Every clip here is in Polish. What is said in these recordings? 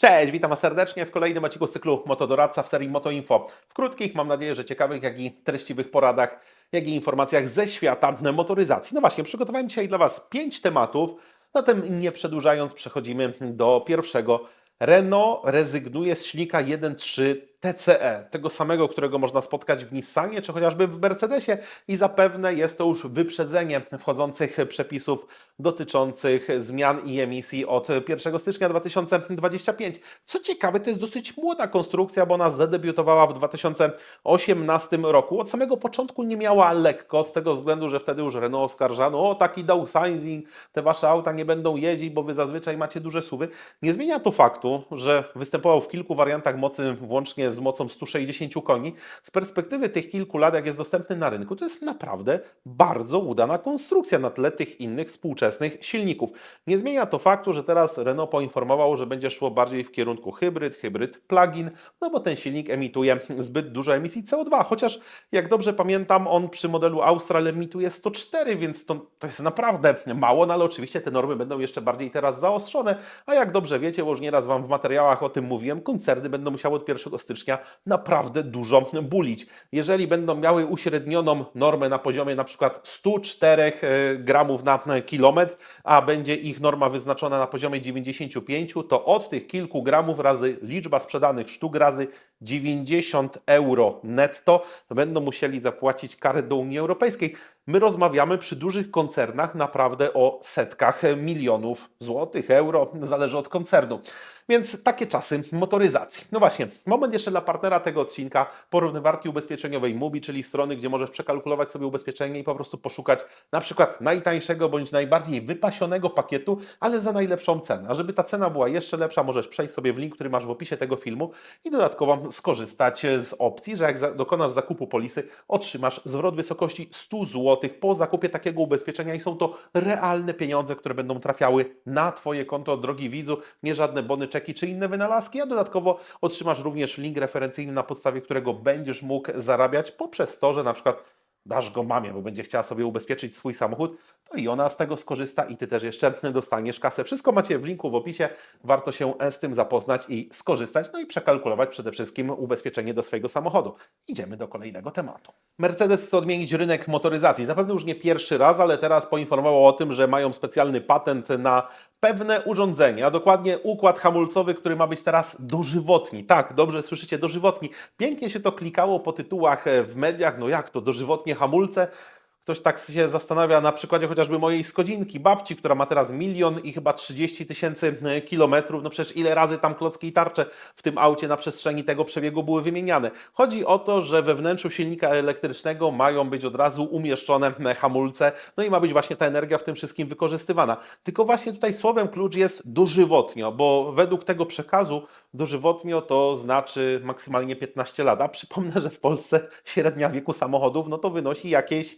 Cześć, witam serdecznie w kolejnym odcinku cyklu Motodoradca w serii Motoinfo. W krótkich, mam nadzieję, że ciekawych, jak i treściwych poradach, jak i informacjach ze świata motoryzacji. No właśnie, przygotowałem dzisiaj dla Was pięć tematów, zatem nie przedłużając, przechodzimy do pierwszego. Renault rezygnuje z silnika 1.3 TCE, tego samego, którego można spotkać w Nissanie czy chociażby w Mercedesie i zapewne jest to już wyprzedzenie wchodzących przepisów dotyczących zmian i emisji od 1 stycznia 2025. Co ciekawe, to jest dosyć młoda konstrukcja, bo ona zadebiutowała w 2018 roku. Od samego początku nie miała lekko, z tego względu, że wtedy już Renault oskarżano, o taki downsizing, te wasze auta nie będą jeździć, bo wy zazwyczaj macie duże suwy. Nie zmienia to faktu, że występował w kilku wariantach mocy, włącznie z mocą 160 koni. Z perspektywy tych kilku lat, jak jest dostępny na rynku, to jest naprawdę bardzo udana konstrukcja na tle tych innych współczesnych silników. Nie zmienia to faktu, że teraz Renault poinformował, że będzie szło bardziej w kierunku hybryd, hybryd plug-in, no bo ten silnik emituje zbyt dużo emisji CO2, chociaż jak dobrze pamiętam, on przy modelu Austral emituje 104, więc to, to jest naprawdę mało, no ale oczywiście te normy będą jeszcze bardziej teraz zaostrzone, a jak dobrze wiecie, bo już nieraz Wam w materiałach o tym mówiłem, koncerny będą musiały od 1 stycznia naprawdę dużo bulić. Jeżeli będą miały uśrednioną normę na poziomie na przykład 104 e, gramów na kilometr, a będzie ich norma wyznaczona na poziomie 95, to od tych kilku gramów razy liczba sprzedanych sztuk razy 90 euro netto będą musieli zapłacić karę do Unii Europejskiej. My rozmawiamy przy dużych koncernach naprawdę o setkach milionów złotych, euro, zależy od koncernu. Więc takie czasy motoryzacji. No właśnie, moment jeszcze dla partnera tego odcinka, porównywarki ubezpieczeniowej MUBI, czyli strony, gdzie możesz przekalkulować sobie ubezpieczenie i po prostu poszukać na przykład najtańszego bądź najbardziej wypasionego pakietu, ale za najlepszą cenę. A żeby ta cena była jeszcze lepsza, możesz przejść sobie w link, który masz w opisie tego filmu i dodatkowo skorzystać z opcji, że jak dokonasz zakupu polisy, otrzymasz zwrot w wysokości 100 zł po zakupie takiego ubezpieczenia i są to realne pieniądze, które będą trafiały na Twoje konto, drogi widzu, nie żadne bony, czeki czy inne wynalazki, a dodatkowo otrzymasz również link referencyjny, na podstawie którego będziesz mógł zarabiać poprzez to, że na przykład dasz go mamie, bo będzie chciała sobie ubezpieczyć swój samochód, to i ona z tego skorzysta i Ty też jeszcze dostaniesz kasę. Wszystko macie w linku w opisie, warto się z tym zapoznać i skorzystać, no i przekalkulować przede wszystkim ubezpieczenie do swojego samochodu. Idziemy do kolejnego tematu. Mercedes chce odmienić rynek motoryzacji. Zapewne już nie pierwszy raz, ale teraz poinformował o tym, że mają specjalny patent na pewne urządzenie, a dokładnie układ hamulcowy, który ma być teraz dożywotni. Tak, dobrze słyszycie, dożywotni. Pięknie się to klikało po tytułach w mediach, no jak to, dożywotnie hamulce? Ktoś tak się zastanawia na przykładzie chociażby mojej Skodzinki, babci, która ma teraz milion i chyba 30 tysięcy e, kilometrów. No przecież ile razy tam klocki i tarcze w tym aucie na przestrzeni tego przebiegu były wymieniane. Chodzi o to, że we wnętrzu silnika elektrycznego mają być od razu umieszczone e, hamulce, no i ma być właśnie ta energia w tym wszystkim wykorzystywana. Tylko właśnie tutaj słowem klucz jest dożywotnio, bo według tego przekazu dożywotnio to znaczy maksymalnie 15 lat. A przypomnę, że w Polsce średnia wieku samochodów no to wynosi jakieś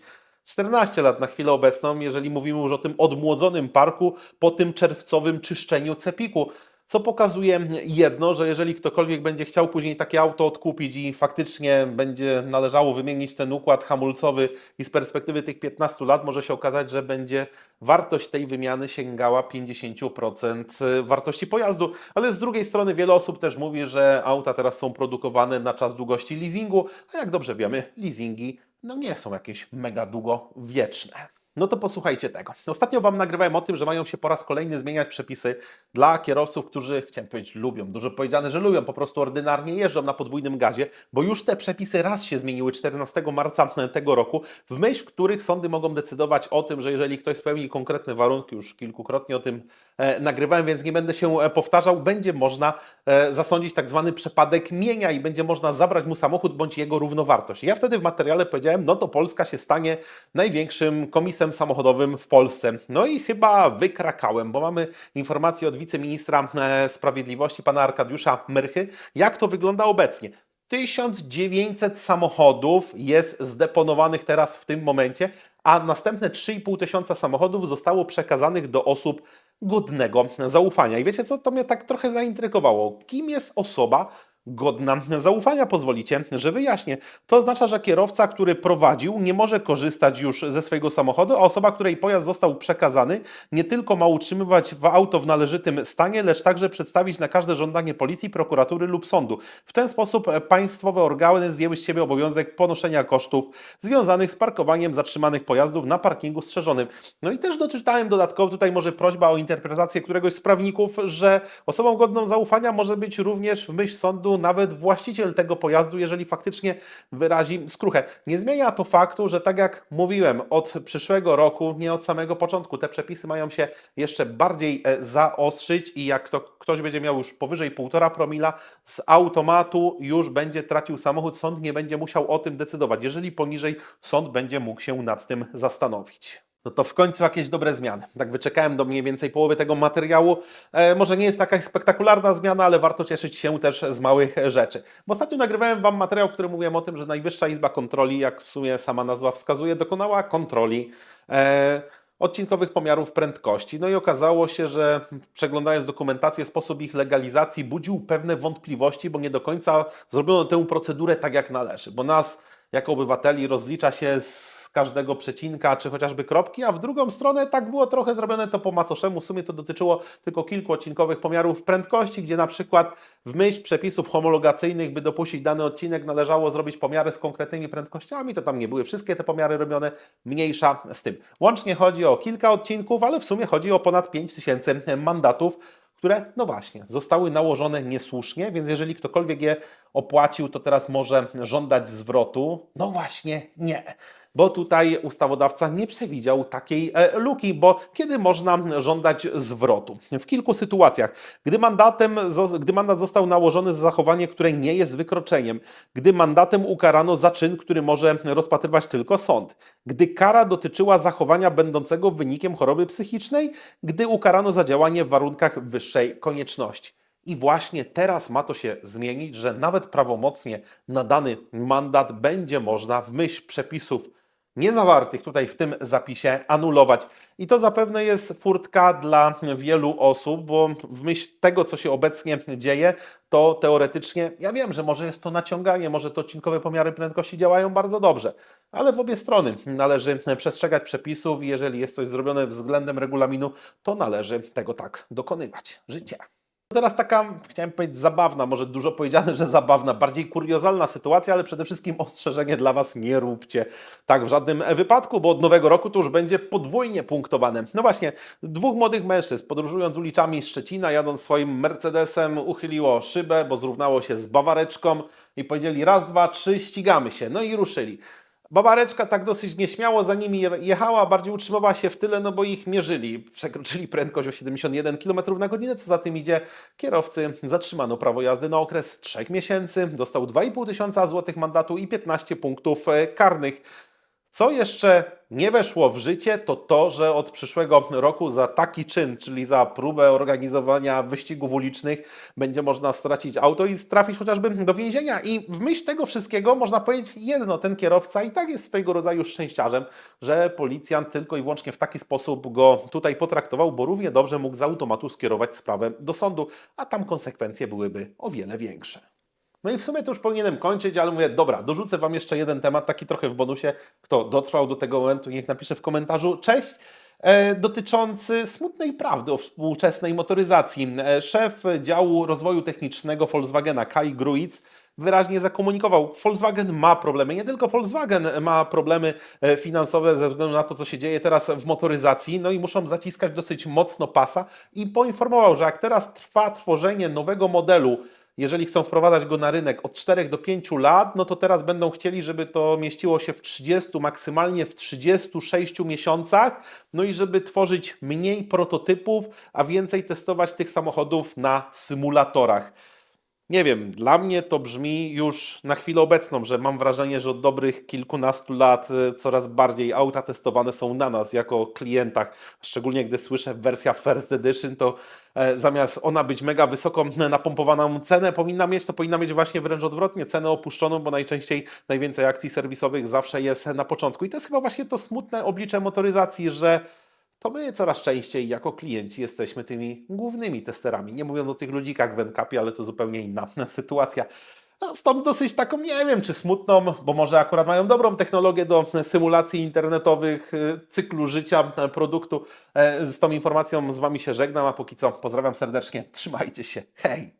14 lat na chwilę obecną, jeżeli mówimy już o tym odmłodzonym parku po tym czerwcowym czyszczeniu cepiku. Co pokazuje jedno, że jeżeli ktokolwiek będzie chciał później takie auto odkupić i faktycznie będzie należało wymienić ten układ hamulcowy i z perspektywy tych 15 lat może się okazać, że będzie wartość tej wymiany sięgała 50% wartości pojazdu. Ale z drugiej strony wiele osób też mówi, że auta teraz są produkowane na czas długości leasingu, a jak dobrze wiemy, leasingi no nie są jakieś mega długowieczne. No to posłuchajcie tego. Ostatnio Wam nagrywałem o tym, że mają się po raz kolejny zmieniać przepisy dla kierowców, którzy, chciałem powiedzieć, lubią, dużo powiedziane, że lubią, po prostu ordynarnie jeżdżą na podwójnym gazie, bo już te przepisy raz się zmieniły 14 marca tego roku, w myśl których sądy mogą decydować o tym, że jeżeli ktoś spełni konkretne warunki, już kilkukrotnie o tym nagrywałem, więc nie będę się e, powtarzał, będzie można e, zasądzić tak zwany przepadek mienia i będzie można zabrać mu samochód bądź jego równowartość. Ja wtedy w materiale powiedziałem, no to Polska się stanie największym komisem samochodowym w Polsce. No i chyba wykrakałem, bo mamy informację od wiceministra e, sprawiedliwości, pana Arkadiusza Myrchy, jak to wygląda obecnie. 1900 samochodów jest zdeponowanych teraz w tym momencie, a następne 3,5 tysiąca samochodów zostało przekazanych do osób godnego zaufania. I wiecie co, to mnie tak trochę zaintrygowało. Kim jest osoba, godna zaufania. Pozwolicie, że wyjaśnię. To oznacza, że kierowca, który prowadził, nie może korzystać już ze swojego samochodu, a osoba, której pojazd został przekazany, nie tylko ma utrzymywać w auto w należytym stanie, lecz także przedstawić na każde żądanie policji, prokuratury lub sądu. W ten sposób państwowe organy zdjęły z siebie obowiązek ponoszenia kosztów związanych z parkowaniem zatrzymanych pojazdów na parkingu strzeżonym. No i też doczytałem dodatkowo, tutaj może prośba o interpretację któregoś z prawników, że osobą godną zaufania może być również w myśl sądu nawet właściciel tego pojazdu, jeżeli faktycznie wyrazi skruchę. Nie zmienia to faktu, że tak jak mówiłem, od przyszłego roku, nie od samego początku, te przepisy mają się jeszcze bardziej e, zaostrzyć i jak to ktoś będzie miał już powyżej 1,5 promila, z automatu już będzie tracił samochód, sąd nie będzie musiał o tym decydować. Jeżeli poniżej, sąd będzie mógł się nad tym zastanowić. No to w końcu jakieś dobre zmiany. Tak wyczekałem do mniej więcej połowy tego materiału. E, może nie jest taka spektakularna zmiana, ale warto cieszyć się też z małych rzeczy. Bo ostatnio nagrywałem Wam materiał, w którym mówiłem o tym, że Najwyższa Izba Kontroli, jak w sumie sama nazwa wskazuje, dokonała kontroli e, odcinkowych pomiarów prędkości. No i okazało się, że przeglądając dokumentację, sposób ich legalizacji budził pewne wątpliwości, bo nie do końca zrobiono tę procedurę tak, jak należy. Bo nas jako obywateli rozlicza się z każdego przecinka, czy chociażby kropki, a w drugą stronę tak było trochę zrobione to po macoszemu. W sumie to dotyczyło tylko kilku odcinkowych pomiarów prędkości, gdzie na przykład w myśl przepisów homologacyjnych, by dopuścić dany odcinek, należało zrobić pomiary z konkretnymi prędkościami. To tam nie były wszystkie te pomiary robione, mniejsza z tym. Łącznie chodzi o kilka odcinków, ale w sumie chodzi o ponad 5000 mandatów które, no właśnie, zostały nałożone niesłusznie, więc jeżeli ktokolwiek je opłacił, to teraz może żądać zwrotu. No właśnie, nie bo tutaj ustawodawca nie przewidział takiej e, luki, bo kiedy można żądać zwrotu? W kilku sytuacjach. Gdy, mandatem, gdy mandat został nałożony za zachowanie, które nie jest wykroczeniem, gdy mandatem ukarano za czyn, który może rozpatrywać tylko sąd, gdy kara dotyczyła zachowania będącego wynikiem choroby psychicznej, gdy ukarano za działanie w warunkach wyższej konieczności. I właśnie teraz ma to się zmienić, że nawet prawomocnie nadany mandat będzie można w myśl przepisów niezawartych tutaj w tym zapisie anulować. I to zapewne jest furtka dla wielu osób, bo w myśl tego, co się obecnie dzieje, to teoretycznie, ja wiem, że może jest to naciąganie, może to odcinkowe pomiary prędkości działają bardzo dobrze, ale w obie strony należy przestrzegać przepisów i jeżeli jest coś zrobione względem regulaminu, to należy tego tak dokonywać. Życie. Teraz taka, chciałem powiedzieć, zabawna, może dużo powiedziane, że zabawna, bardziej kuriozalna sytuacja, ale przede wszystkim ostrzeżenie dla Was, nie róbcie tak w żadnym wypadku, bo od nowego roku to już będzie podwójnie punktowane. No właśnie, dwóch młodych mężczyzn podróżując ulicami Szczecina, jadąc swoim Mercedesem, uchyliło szybę, bo zrównało się z Bawareczką i powiedzieli raz, dwa, trzy, ścigamy się. No i ruszyli. Babareczka tak dosyć nieśmiało za nimi jechała, bardziej utrzymywała się w tyle, no bo ich mierzyli. Przekroczyli prędkość o 71 km na godzinę, co za tym idzie. Kierowcy zatrzymano prawo jazdy na okres 3 miesięcy, dostał 2,5 tysiąca złotych mandatu i 15 punktów e, karnych. Co jeszcze nie weszło w życie, to to, że od przyszłego roku za taki czyn, czyli za próbę organizowania wyścigów ulicznych, będzie można stracić auto i trafić chociażby do więzienia. I w myśl tego wszystkiego można powiedzieć jedno, ten kierowca i tak jest swojego rodzaju szczęściarzem, że policjant tylko i wyłącznie w taki sposób go tutaj potraktował, bo równie dobrze mógł z automatu skierować sprawę do sądu, a tam konsekwencje byłyby o wiele większe. No i w sumie to już powinienem kończyć, ale mówię, dobra, dorzucę Wam jeszcze jeden temat, taki trochę w bonusie. Kto dotrwał do tego momentu, niech napisze w komentarzu. Cześć! E, dotyczący smutnej prawdy o współczesnej motoryzacji. E, szef działu rozwoju technicznego Volkswagena, Kai Gruitz, wyraźnie zakomunikował, Volkswagen ma problemy. Nie tylko Volkswagen ma problemy e, finansowe ze względu na to, co się dzieje teraz w motoryzacji, no i muszą zaciskać dosyć mocno pasa i poinformował, że jak teraz trwa tworzenie nowego modelu jeżeli chcą wprowadzać go na rynek od 4 do 5 lat, no to teraz będą chcieli, żeby to mieściło się w 30, maksymalnie w 36 miesiącach, no i żeby tworzyć mniej prototypów, a więcej testować tych samochodów na symulatorach. Nie wiem, dla mnie to brzmi już na chwilę obecną, że mam wrażenie, że od dobrych kilkunastu lat e, coraz bardziej auta testowane są na nas jako klientach. Szczególnie gdy słyszę wersja First Edition, to e, zamiast ona być mega wysoko napompowaną cenę powinna mieć, to powinna mieć właśnie wręcz odwrotnie cenę opuszczoną, bo najczęściej najwięcej akcji serwisowych zawsze jest na początku. I to jest chyba właśnie to smutne oblicze motoryzacji, że to my coraz częściej jako klienci jesteśmy tymi głównymi testerami. Nie mówiąc o tych ludzikach w NCAP-ie, ale to zupełnie inna sytuacja. No, Stąd dosyć taką, nie wiem, czy smutną, bo może akurat mają dobrą technologię do symulacji internetowych, y, cyklu życia e, produktu. E, Z tą informacją z Wami się żegnam, a póki co pozdrawiam serdecznie. Trzymajcie się. Hej!